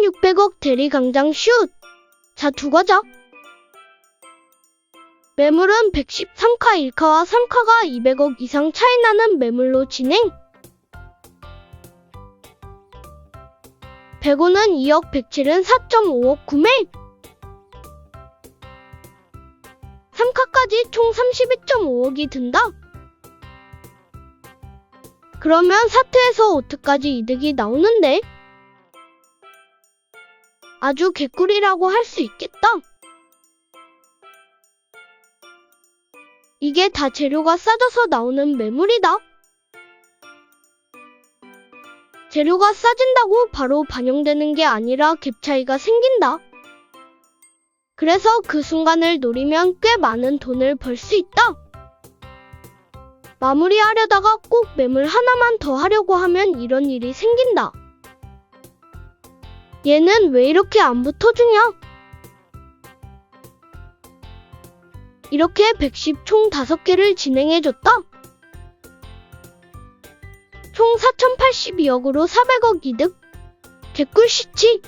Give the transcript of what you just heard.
1600억 대리강장 슛! 자, 두 과자. 매물은 113카 1카와 3카가 200억 이상 차이 나는 매물로 진행. 105는 2억 107은 4.5억 구매. 3카까지 총 32.5억이 든다. 그러면 사트에서 5트까지 이득이 나오는데? 아주 개꿀이라고 할 수 있겠다. 이게 다 재료가 싸져서 나오는 매물이다. 재료가 싸진다고 바로 반영되는 게 아니라 갭 차이가 생긴다. 그래서 그 순간을 노리면 꽤 많은 돈을 벌 수 있다. 마무리하려다가 꼭 매물 하나만 더 하려고 하면 이런 일이 생긴다. 얘는 왜 이렇게 안 붙어주냐? 이렇게 110 총 5개를 진행해줬다. 총 4,082억으로 400억 이득. 개꿀 시치.